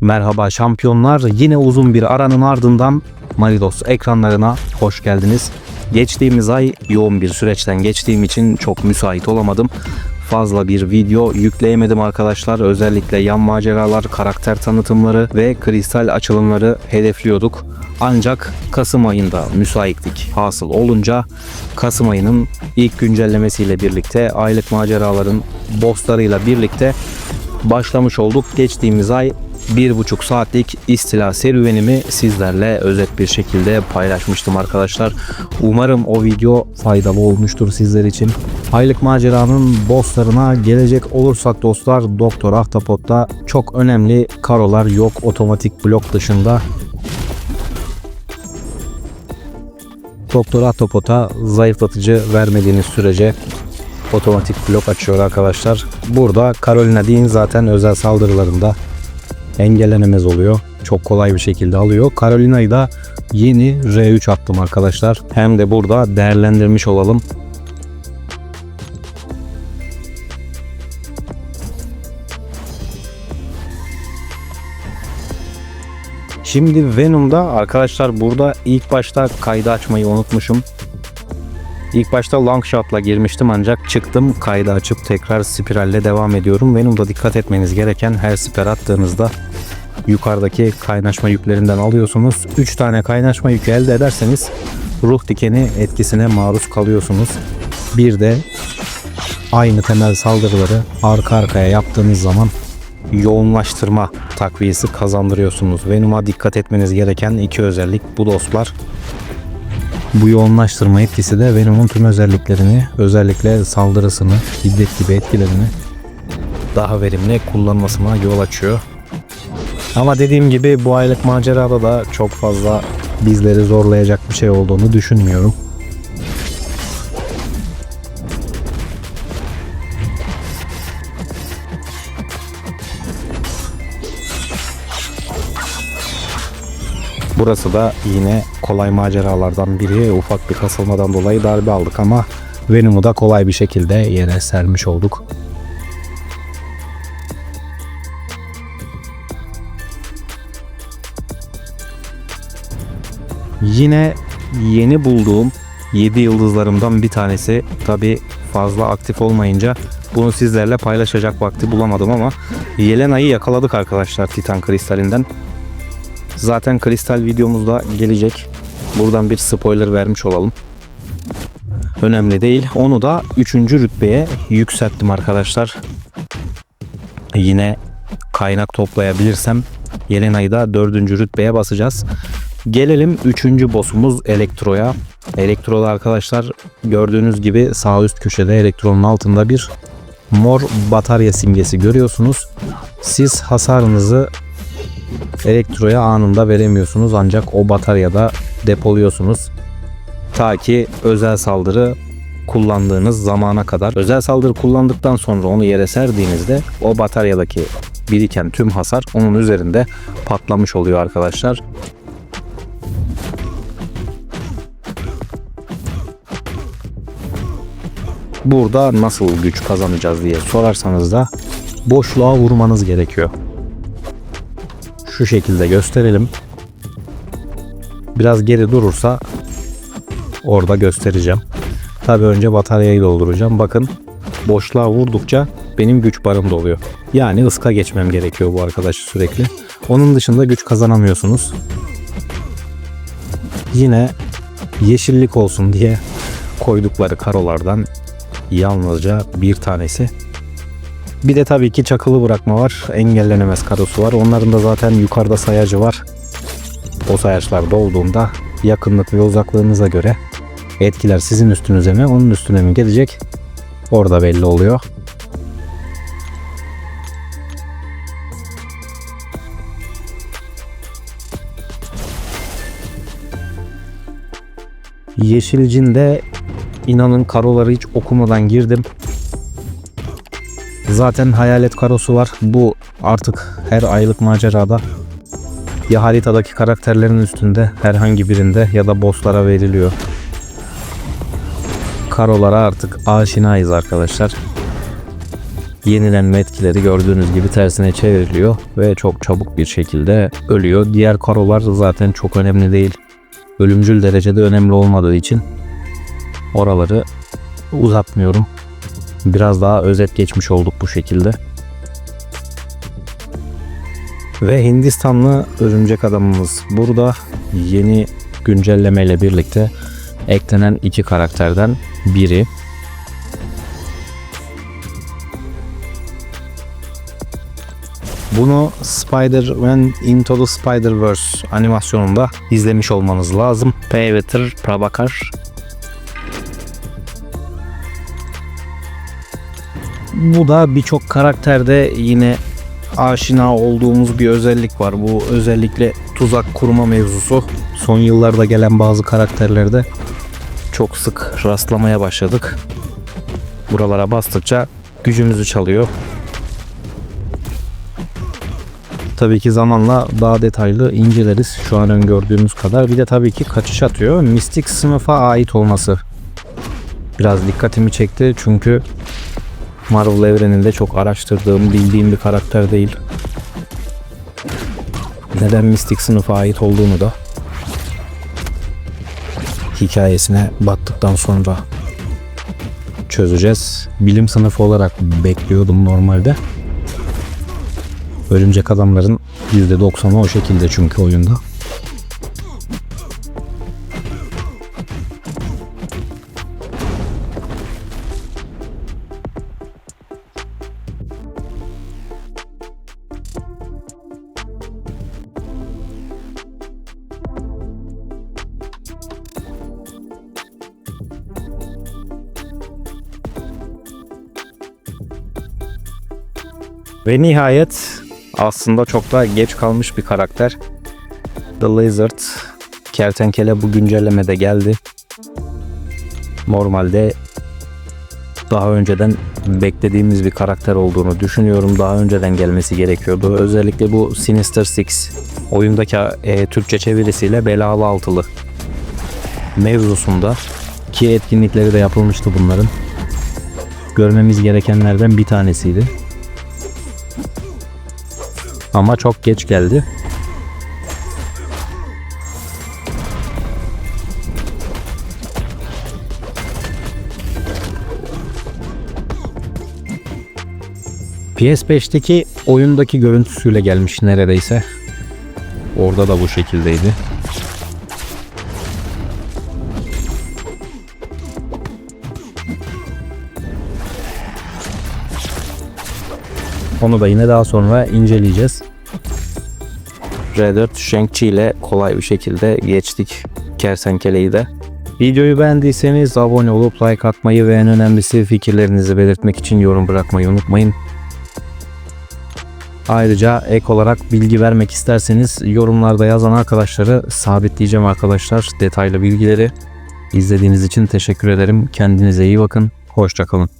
Merhaba şampiyonlar. Yine uzun bir aranın ardından Maridos ekranlarına hoş geldiniz. Geçtiğimiz ay yoğun bir süreçten geçtiğim için çok müsait olamadım. Fazla bir video yükleyemedim arkadaşlar. Özellikle yan maceralar, karakter tanıtımları ve kristal açılımları hedefliyorduk. Ancak Kasım ayında müsaitlik hasıl olunca Kasım ayının ilk güncellemesiyle birlikte aylık maceraların bosslarıyla birlikte başlamış olduk. Geçtiğimiz ay bir buçuk saatlik istila serüvenimi sizlerle özet bir şekilde paylaşmıştım arkadaşlar. Umarım o video faydalı olmuştur sizler için. Aylık maceranın bosslarına gelecek olursak dostlar Doktor Ahtapot'ta çok önemli karolar yok otomatik blok dışında. Doktor Ahtapot'a zayıflatıcı vermediğiniz sürece otomatik blok açıyor arkadaşlar. Burada Carolina Dean zaten özel saldırılarında engellenemez oluyor. Çok kolay bir şekilde alıyor. Carolina'yı da yeni R3 attım arkadaşlar. Hem de burada değerlendirmiş olalım. Şimdi Venom'da arkadaşlar burada ilk başta kaydı açmayı unutmuşum. İlk başta long shot'la girmiştim ancak çıktım kaydı açıp tekrar spiralle devam ediyorum. Venom'da dikkat etmeniz gereken her siper attığınızda yukarıdaki kaynaşma yüklerinden alıyorsunuz. 3 tane kaynaşma yükü elde ederseniz ruh dikeni etkisine maruz kalıyorsunuz. Bir de aynı temel saldırıları arka arkaya yaptığınız zaman yoğunlaştırma takviyesi kazandırıyorsunuz. Venom'a dikkat etmeniz gereken iki özellik bu dostlar. Bu yoğunlaştırma etkisi de Venom'un tüm özelliklerini, özellikle saldırısını, şiddet gibi etkilerini daha verimli kullanmasına yol açıyor. Ama dediğim gibi bu aylık macerada da çok fazla bizleri zorlayacak bir şey olduğunu düşünmüyorum. Burası da yine kolay maceralardan biri. Ufak bir kasılmadan dolayı darbe aldık ama Venom'u da kolay bir şekilde yere sermiş olduk. Yine yeni bulduğum 7 yıldızlarımdan bir tanesi. Tabi fazla aktif olmayınca bunu sizlerle paylaşacak vakti bulamadım ama Yelena'yı yakaladık arkadaşlar Titan kristalinden. Zaten kristal videomuzda gelecek. Buradan bir spoiler vermiş olalım. Önemli değil. Onu da 3. rütbeye yükselttim arkadaşlar. Yine kaynak toplayabilirsem Yelena'yı da 4. rütbeye basacağız. Gelelim 3. boss'umuz Elektro'ya. Elektro'da arkadaşlar gördüğünüz gibi sağ üst köşede elektronun altında bir mor batarya simgesi görüyorsunuz. Siz hasarınızı elektroya anında veremiyorsunuz ancak o bataryada depoluyorsunuz. Ta ki özel saldırı kullandığınız zamana kadar. Özel saldırı kullandıktan sonra onu yere serdiğinizde o bataryadaki biriken tüm hasar onun üzerinde patlamış oluyor arkadaşlar. Burada nasıl güç kazanacağız diye sorarsanız da boşluğa vurmanız gerekiyor şu şekilde gösterelim. Biraz geri durursa orada göstereceğim. Tabi önce bataryayı dolduracağım. Bakın boşluğa vurdukça benim güç barım doluyor. Yani ıska geçmem gerekiyor bu arkadaşı sürekli. Onun dışında güç kazanamıyorsunuz. Yine yeşillik olsun diye koydukları karolardan yalnızca bir tanesi bir de tabii ki çakılı bırakma var. Engellenemez karosu var. Onların da zaten yukarıda sayacı var. O sayaçlar dolduğunda yakınlık ve uzaklığınıza göre etkiler sizin üstünüze mi onun üstüne mi gelecek orada belli oluyor. Yeşilcinde inanın karoları hiç okumadan girdim. Zaten hayalet karosu var. Bu artık her aylık macerada ya haritadaki karakterlerin üstünde herhangi birinde ya da bosslara veriliyor. Karolara artık aşinayız arkadaşlar. yenilenme etkileri gördüğünüz gibi tersine çevriliyor ve çok çabuk bir şekilde ölüyor. Diğer karolar zaten çok önemli değil. Ölümcül derecede önemli olmadığı için oraları uzatmıyorum. Biraz daha özet geçmiş olduk bu şekilde. Ve Hindistanlı örümcek adamımız burada yeni güncellemeyle birlikte eklenen iki karakterden biri. Bunu Spider-Man Into the Spider-Verse animasyonunda izlemiş olmanız lazım. Peyvetir Prabhakar. Bu da birçok karakterde yine aşina olduğumuz bir özellik var. Bu özellikle tuzak kurma mevzusu. Son yıllarda gelen bazı karakterlerde çok sık rastlamaya başladık. Buralara bastıkça gücümüzü çalıyor. Tabii ki zamanla daha detaylı inceleriz şu an öngördüğümüz kadar. Bir de tabii ki kaçış atıyor. Mistik sınıfa ait olması biraz dikkatimi çekti çünkü Marvel evreninde çok araştırdığım, bildiğim bir karakter değil. Neden mistik sınıfa ait olduğunu da hikayesine baktıktan sonra çözeceğiz. Bilim sınıfı olarak bekliyordum normalde. Örümcek adamların %90'ı o şekilde çünkü oyunda. Ve nihayet aslında çok da geç kalmış bir karakter. The Lizard. Kertenkele bu güncellemede geldi. Normalde daha önceden beklediğimiz bir karakter olduğunu düşünüyorum. Daha önceden gelmesi gerekiyordu. Özellikle bu Sinister Six oyundaki e, Türkçe çevirisiyle Belalı Altılı mevzusunda ki etkinlikleri de yapılmıştı bunların. Görmemiz gerekenlerden bir tanesiydi. Ama çok geç geldi. PS5'teki oyundaki görüntüsüyle gelmiş neredeyse. Orada da bu şekildeydi. Onu da yine daha sonra inceleyeceğiz. R4 Shang-Chi ile kolay bir şekilde geçtik kertenkeleyi de. Videoyu beğendiyseniz abone olup like atmayı ve en önemlisi fikirlerinizi belirtmek için yorum bırakmayı unutmayın. Ayrıca ek olarak bilgi vermek isterseniz yorumlarda yazan arkadaşları sabitleyeceğim arkadaşlar detaylı bilgileri. İzlediğiniz için teşekkür ederim. Kendinize iyi bakın. Hoşçakalın.